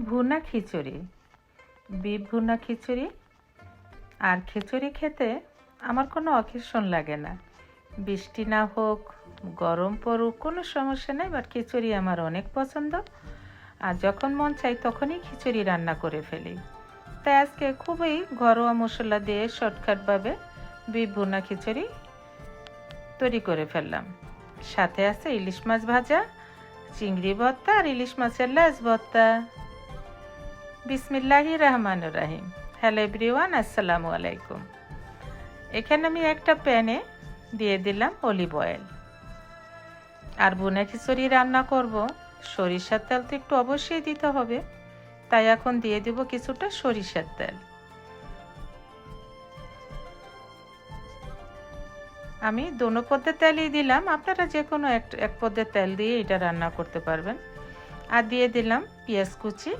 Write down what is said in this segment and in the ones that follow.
ভুনা খিচুড়ি। বিফ ভুনা খিচুড়ি। আর খিচুড়ি খেতে আমার কোনো অকেশন লাগে না। বৃষ্টি না হোক, গরম পড়ুক, কোনো সমস্যা নেই বাট খিচুড়ি আমার অনেক পছন্দ। আর যখন মন চাই তখনই খিচুড়ি রান্না করে ফেলি। তাই আজকে খুবই ঘরোয়া মশলা দিয়ে শর্টকাটভাবে বিফ ভুনা খিচুড়ি তৈরি করে ফেললাম। সাথে আছে ইলিশ মাছ ভাজা, চিংড়ি ভর্তা আর ইলিশ মাছের লেজ ভর্তা। বিসমিল্লাহি রহমান রাহিম হ্যালো এভরিওয়ান, আসসালামু আলাইকুম। এখানে আমি একটা প্যানে দিয়ে দিলাম অলিভ অয়েল। আর বোনা খিচুড়ি রান্না করব। সরিষার তেল তো একটু অবশ্যই দিতে হবে, তাই এখন দিয়ে দেব কিছুটা সরিষার তেল। আমি দোনো পদ্মে তেলই দিলাম, আপনারা যে কোনো এক এক পদ্মের তেল দিয়ে এটা রান্না করতে পারবেন। আর দিয়ে দিলাম পেঁয়াজ কুচি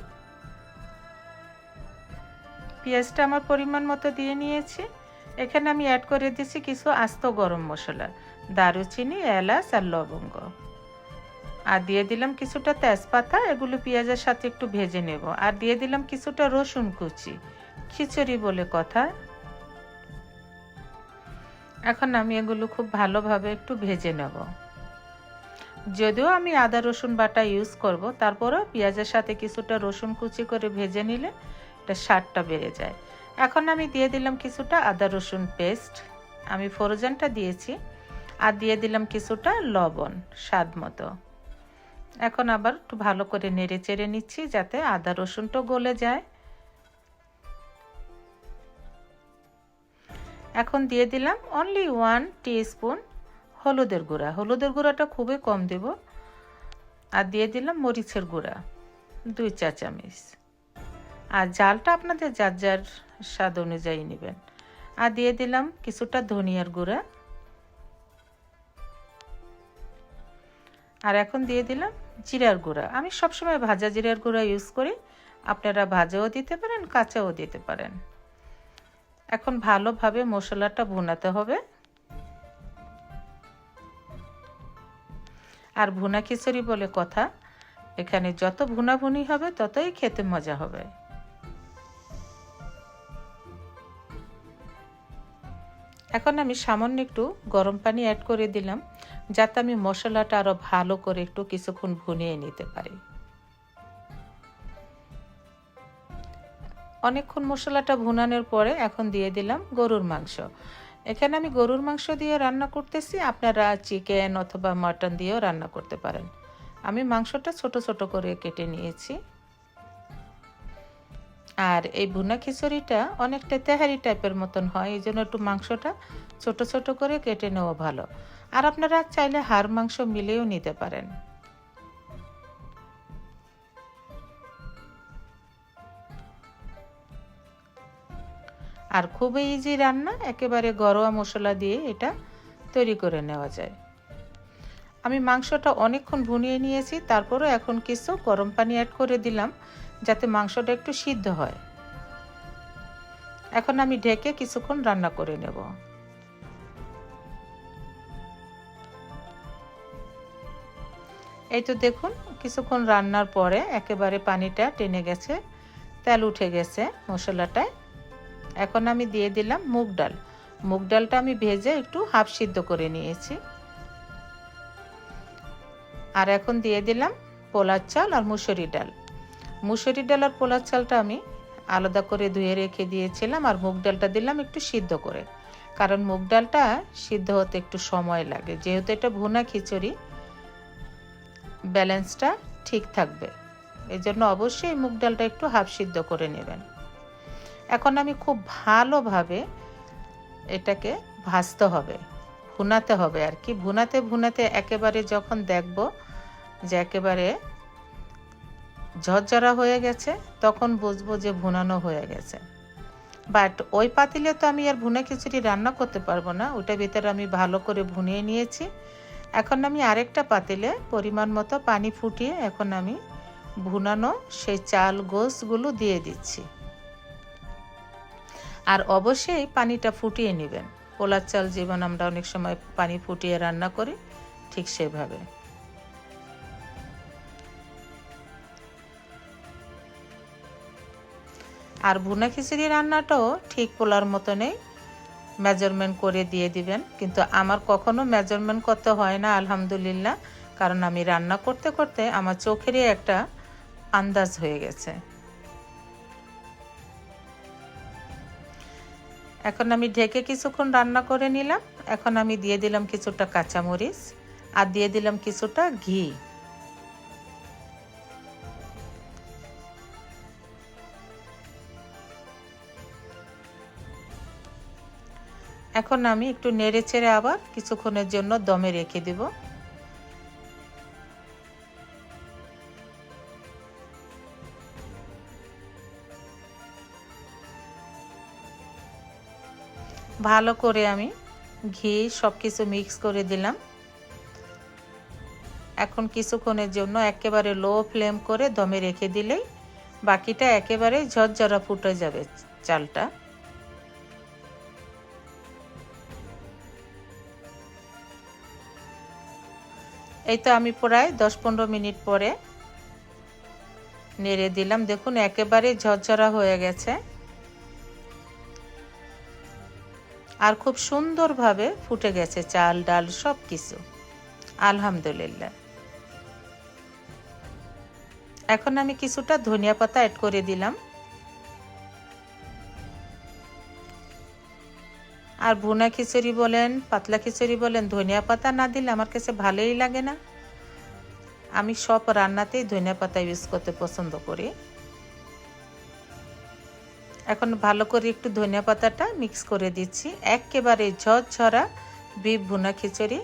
পেঁয়াজটা আমার পরিমাণ মতো দিয়ে নিয়েছি। এখানে আমি অ্যাড করে দিয়েছি কিছু আস্ত গরম মশলা, দারুচিনি, এলাচ আর লবঙ্গ। আর দিয়ে দিলাম কিছুটা তেজপাতা, এগুলো পেঁয়াজের সাথে একটু ভেজে নেব। আর দিয়ে দিলাম কিছুটা রসুন কুচি, খিচুড়ি বলে কথা। এখন আমি এগুলো খুব ভালোভাবে একটু ভেজে নেব। যদিও আমি আদা রসুন বাটা ইউজ করব, তারপরেও পেঁয়াজের সাথে কিছুটা রসুন কুচি করে ভেজে নিলে স্বাদটা বেড়ে যায়। এখন আমি দিয়ে দিলাম কিছুটা আদা রসুন পেস্ট। আমি ফ্রোজেনটা দিয়েছি আর দিয়ে দিলাম কিছুটা লবণ স্বাদ মতো। এখন আবার একটু ভালো করে নেড়ে চেড়ে নিচ্ছি যাতে আদা রসুনটা গলে যায়। এখন দিয়ে দিলাম অনলি ওয়ান স্পুন হলুদের গুঁড়া। হলুদের গুঁড়াটা খুবই কম দেব। আর দিয়ে দিলাম মরিচের গুঁড়া, দুই চা চামচ আর জালটা আপনাদের যার যার স্বাদ অনুযায়ী নেবেন। আর দিয়ে দিলাম কিছুটা ধনিয়ার গুঁড়া। আর এখন দিয়ে দিলাম জিরার গুঁড়া। আমি সবসময় ভাজা জিরার গুঁড়া ইউজ করি। আপনারা ভাজাও দিতে পারেন, কাঁচাও দিতে পারেন। এখন ভালোভাবে মশলাটা ভুনাতে হবে। আর ভুনা খিচুড়ি বলে কথা, এখানে যত ভুনাভুনি হবে ততই খেতে মজা হবে। এখন আমি সামান্য একটু গরম পানি অ্যাড করে দিলাম, যাতে আমি মশলাটা আরও ভালো করে একটু কিছুক্ষণ ভুনিয়ে নিতে পারি। অনেকক্ষণ মশলাটা ভুনানোর পরে এখন দিয়ে দিলাম গরুর মাংস। এখানে আমি গরুর মাংস দিয়ে রান্না করতেছি, আপনারা চিকেন অথবা মাটন দিয়েও রান্না করতে পারেন। আমি মাংসটা ছোট ছোট করে কেটে নিয়েছি। আর এই ভুনা খিচুড়িটা অনেকটা তেহারি টাইপের মতন হয়, এই জন্য একটু মাংসটা ছোট ছোট করে কেটে নেওয়া ভালো। আর আপনারা চাইলে হাড় মাংস মিলেও নিতে পারেন। আর খুবই ইজি রান্না, একেবারে ঘরোয়া মশলা দিয়ে এটা তৈরি করে নেওয়া যায়। আমি মাংসটা অনেকক্ষণ ভুনিয়ে নিয়েছি, তারপরও এখন কিছু গরম পানি অ্যাড করে দিলাম। যাতে মাংসটা একটু সিদ্ধ হয়। এখন আমি ঢেকে কিছুক্ষণ রান্না করে নেব। এই তো দেখুন, কিছুক্ষণ রান্নার পরে একেবারে পানিটা টেনে গেছে, তেল উঠে গেছে মশলাটায়। এখন আমি দিয়ে দিলাম মুগ ডাল। মুগ ডালটা আমি ভেজে একটু হাফ সিদ্ধ করে নিয়েছি। আর এখন দিয়ে দিলাম পোলার চাল আর মুসুরি ডাল। মুসুরি ডাল আর পোলার চালটা আমি আলাদা করে ধুয়ে রেখে দিয়েছিলাম আর মুগ ডালটা দিলাম একটু সিদ্ধ করে। কারণ মুগ ডালটা সিদ্ধ হতে একটু সময় লাগে। যেহেতু এটা ভুনা খিচুড়ি, ব্যালেন্সটা ঠিক থাকবে। এই জন্য অবশ্যই মুগ ডালটা একটু হাফ সিদ্ধ করে নেবেন। এখন আমি খুব ভালোভাবে এটাকে ভাজতে হবে, ভুনাতে হবে আর কি। ভুনাতে ভুনাতে একেবারে যখন দেখব যে একেবারে ঝরঝরা হয়ে গেছে, তখন বুঝব যে ভুনানো হয়ে গেছে। বাট ওই পাতিলে তো আমি আর ভুনা খিচুড়ি রান্না করতে পারব না ওইটা ভিতরে আমি ভালো করে ভুনিয়ে নিয়েছি। এখন আমি আরেকটা পাতিলে পরিমাণ মতো পানি ফুটিয়ে এখন আমি ভুনানো সেই চাল গোসগুলো দিয়ে দিচ্ছি। আর অবশ্যই পানিটা ফুটিয়ে নেবেন। পোলার চাল যেমন আমরা অনেক সময় পানি ফুটিয়ে রান্না করি, ঠিক সেভাবে। আর ভুনা খিচুড়ি রান্নাটাও ঠিক পোলার মতনই মেজারমেন্ট করে দিয়ে দিবেন। কিন্তু আমার কখনো মেজারমেন্ট করতে হয় না, আলহামদুলিল্লাহ। কারণ আমি রান্না করতে করতে আমার চোখেরই একটা আন্দাজ হয়ে গেছে। এখন আমি ঢেকে কিছুক্ষণ রান্না করে নিলাম। এখন আমি দিয়ে দিলাম কিছুটা কাঁচামরিচ আর দিয়ে দিলাম কিছুটা ঘি। এখন আমি একটু নেড়ে চেড়ে আবার কিছুক্ষণের জন্য দমে রেখে দেব। ভালো করে আমি ঘি সব কিছু মিক্স করে দিলাম। এখন কিছুক্ষণের জন্য একেবারে লো ফ্লেম করে দমে রেখে দিলেই বাকিটা একেবারে ঝরঝরা ফুটে যাবে চালটা। এই তো আমি প্রায় দশ পনেরো মিনিট পরে নেড়ে দিলাম। দেখুন, একেবারে ঝরঝরা হয়ে গেছে। আর খুব সুন্দরভাবে ফুটে গেছে চাল, ডাল সব কিছু আলহামদুলিল্লাহ। এখন আমি কিছুটা ধনিয়া পাতা অ্যাড করে দিলাম। আর ভুনা খিচুড়ি বলেন, পাতলা খিচুড়ি বলেন, ধনিয়া পাতা না দিলে আমার কাছে ভালোই লাগে না। আমি সব রান্নাতেই ধনিয়া পাতা ইউজ করতে পছন্দ করি। এখন ভালো করে একটু ধনিয়া পাতাটা মিক্স করে দিচ্ছি। একেবারে ঝরঝরা বিফ ভুনা খিচুড়ি।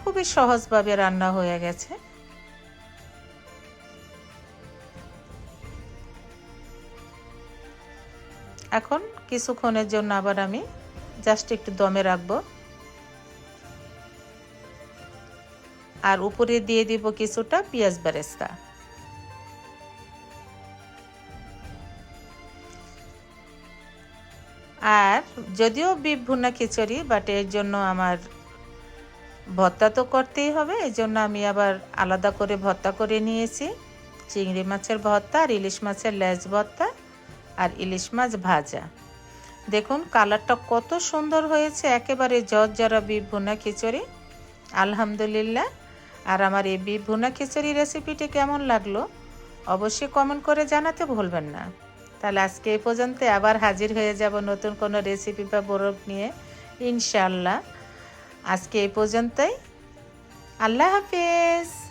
খুবই সহজভাবে রান্না হয়ে গেছে। এখন কিছুক্ষণের জন্য আবার আমি জাস্ট একটু দমে রাখব। আর উপরে দিয়ে দিব কিছুটা পেঁয়াজ বেরেস্তা। আর যদিও বিফ ভুনা খিচুড়ি বাট এর জন্য আমার ভর্তা তো করতেই হবে, এই জন্য আমি আবার আলাদা করে ভর্তা করে নিয়েছি। চিংড়ি মাছের ভর্তা আর ইলিশ মাছের লেজ ভর্তা আর ইলিশ মাছ ভাজা। দেখুন, কালারটা কত সুন্দর হয়েছে, একেবারে জরা বিফ ভুনা খিচুড়ি। আলহামদুলিল্লাহ। আর আমার এই বিফ ভুনা খিচুড়ি রেসিপিটি কেমন লাগল, অবশ্যই কমেন্ট করে জানাতে ভুলবেন না। তাহলে আজকে এই পর্যন্ত আবার হাজির হয়ে যাব নতুন কোনো রেসিপি বা বরফ নিয়ে ইনশাল্লাহ আজকে এই পর্যন্তই। আল্লাহ হাফিজ।